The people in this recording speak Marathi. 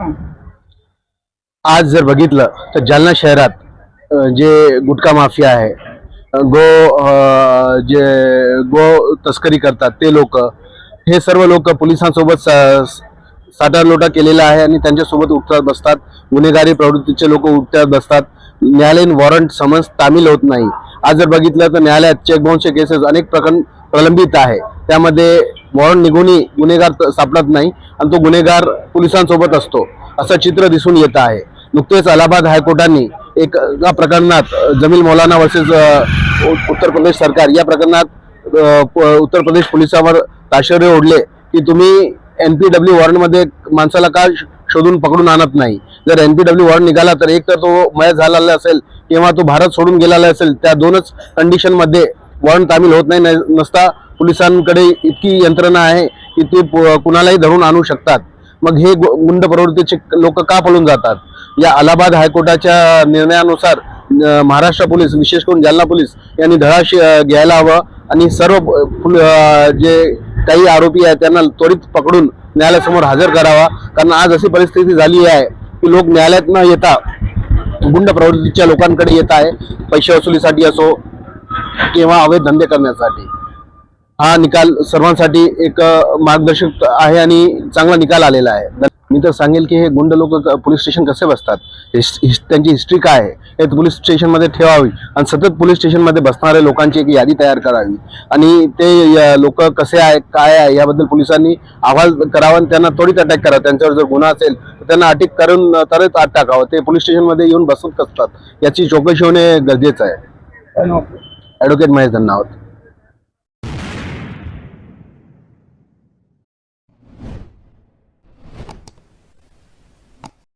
आज जर बघितलं तर जालना शहरात जे गुटखा माफिया आहे गो जे गो तस्करी करतात ते लोक हे सर्व लोक पोलिसांसोबत साटालोटा लोटा केलेला आहे आणि त्यांच्यासोबत उठतात बसतात. गुन्हेगारी प्रवृत्तीचे लोक उठतात बसतात. न्यायालयीन वॉरंट समज तामील होत नाही. आज जर बघितलं तर न्यायालयात चेक केसेस अनेक प्रकरण प्रलंबित आहे. त्यामध्ये वॉरंट निघूनही गुन्हेगार सापडत नाही आणि तो गुन्हेगार पोलिसांसोबत असतो. असं चित्र दिसून येत आहे. नुकतेच अलाहाबाद हायकोर्टाने एक प्रकरणात जमील मौलाना वर्सेस उत्तर प्रदेश सरकार या प्रकरणात प- उत्तर प्रदेश पोलिसांवर ताशेरे ओढले की तुम्ही एन पी डब्ल्यू वॉरंटमध्ये माणसाला का शोधून पकडून आणत नाही? जर एम पी डब्ल्यू वॉरंट निघाला तर एक तर तो मयत झालेला असेल किंवा तो भारत सोडून गेलेला असेल त्या दोनच कंडिशनमध्ये वॉरंट तामील होत नाही न- नसता पोलिसांकडे इतकी यंत्रणा आहे की ते कुणालाही धरून आणू शकतात. मग हे गु- गुंड प्रवृत्तीचे लोक का पळून जातात? या अलाहाबाद हायकोर्टाच्या निर्णयानुसार महाराष्ट्र पोलीस विशेष करून जालना पोलीस यांनी धडा घ्यायला हवं आणि सर्व जे काही आरोपी आहेत त्यांना त्वरित पकडून न्यायालयासमोर हजर करावा. कारण आज अशी परिस्थिती झाली आहे की लोक न्यायालयात न येता गुंड प्रवृत्तीच्या लोकांकडे येत आहे पैसे वसुलीसाठी असो किंवा अवैध धंदे करण्यासाठी. हा निकाल सर्वांसाठी एक मार्गदर्शक आहे आणि चांगला निकाल आलेला आहे. मी तर सांगेल की हे गुंड लोक पोलीस स्टेशन कसे बसतात? त्यांची हिस्ट्री काय आहे? हे पोलीस स्टेशनमध्ये ठेवावी आणि सतत पोलीस स्टेशनमध्ये बसणाऱ्या लोकांची एक यादी तयार करावी. आणि ते लोक कसे आहे काय आहे याबद्दल पोलिसांनी अहवाल करावा आणि त्यांना त्वरित अटॅक करावा. त्यांच्यावर जर गुन्हा असेल तर त्यांना अटक करून त्वरित आत टाकावं. ते पोलीस स्टेशनमध्ये येऊन बसून कसतात? याची चौकशी होणे गरजेचं आहे. ॲडव्होकेट महेश धन्नावत.